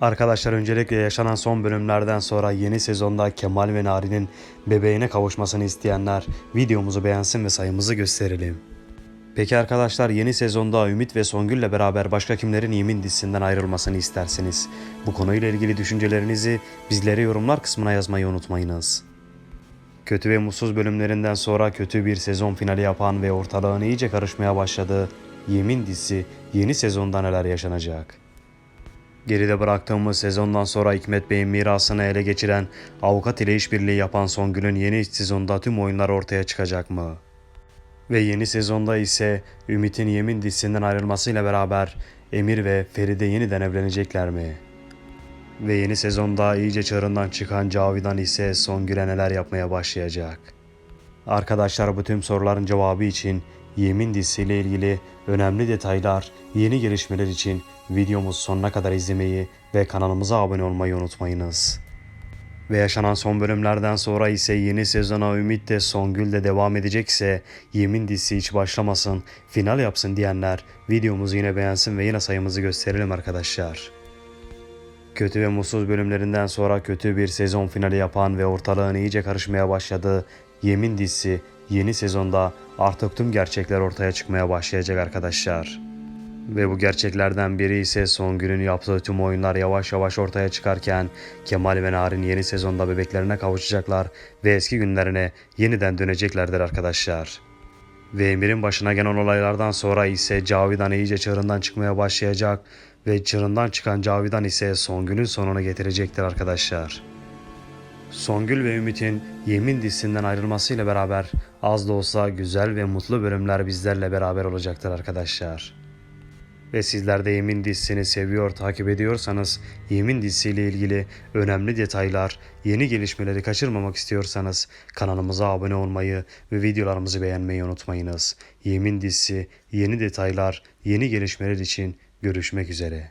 Arkadaşlar öncelikle yaşanan son bölümlerden sonra yeni sezonda Kemal ve Nari'nin bebeğine kavuşmasını isteyenler videomuzu beğensin ve sayımızı gösterelim. Peki arkadaşlar yeni sezonda Ümit ve Songül'le beraber başka kimlerin Yemin dizisinden ayrılmasını istersiniz? Bu konuyla ilgili düşüncelerinizi bizlere yorumlar kısmına yazmayı unutmayınız. Kötü ve mutsuz bölümlerinden sonra kötü bir sezon finali yapan ve ortalığın iyice karışmaya başladığı Yemin dizisi yeni sezonda neler yaşanacak? Geride bıraktığımız sezondan sonra Hikmet Bey'in mirasını ele geçiren, avukat ile işbirliği yapan Songül'ün yeni sezonda tüm oyunlar ortaya çıkacak mı? Ve yeni sezonda ise Ümit'in Yemin dizisinden ayrılmasıyla beraber Emir ve Feride yeniden evlenecekler mi? Ve yeni sezonda iyice çığırından çıkan Cavidan ise Songül'e neler yapmaya başlayacak? Arkadaşlar bu tüm soruların cevabı için Yemin dizisiyle ilgili önemli detaylar, yeni gelişmeler için videomuzu sonuna kadar izlemeyi ve kanalımıza abone olmayı unutmayınız. Ve yaşanan son bölümlerden sonra ise yeni sezona Ümit de Songül de devam edecekse Yemin dizisi hiç başlamasın, final yapsın diyenler videomuzu yine beğensin ve yine sayımızı gösterelim arkadaşlar. Kötü ve mutsuz bölümlerinden sonra kötü bir sezon finali yapan ve ortalığın iyice karışmaya başladığı Yemin dizisi yeni sezonda artık tüm gerçekler ortaya çıkmaya başlayacak arkadaşlar. Ve bu gerçeklerden biri ise Songül'ün yaptığı tüm oyunlar yavaş yavaş ortaya çıkarken Kemal ve Narin yeni sezonda bebeklerine kavuşacaklar ve eski günlerine yeniden döneceklerdir arkadaşlar. Ve Emir'in başına gelen olaylardan sonra ise Cavidan iyice çığırından çıkmaya başlayacak ve çığırından çıkan Cavidan ise Songül'ün sonunu getirecektir arkadaşlar. Songül ve Ümit'in Yemin dizisinden ayrılmasıyla beraber az da olsa güzel ve mutlu bölümler bizlerle beraber olacaktır arkadaşlar. Ve sizler de Yemin dizisini seviyor, takip ediyorsanız Yemin dizisiyle ilgili önemli detaylar, yeni gelişmeleri kaçırmamak istiyorsanız kanalımıza abone olmayı ve videolarımızı beğenmeyi unutmayınız. Yemin dizisi, yeni detaylar, yeni gelişmeler için görüşmek üzere.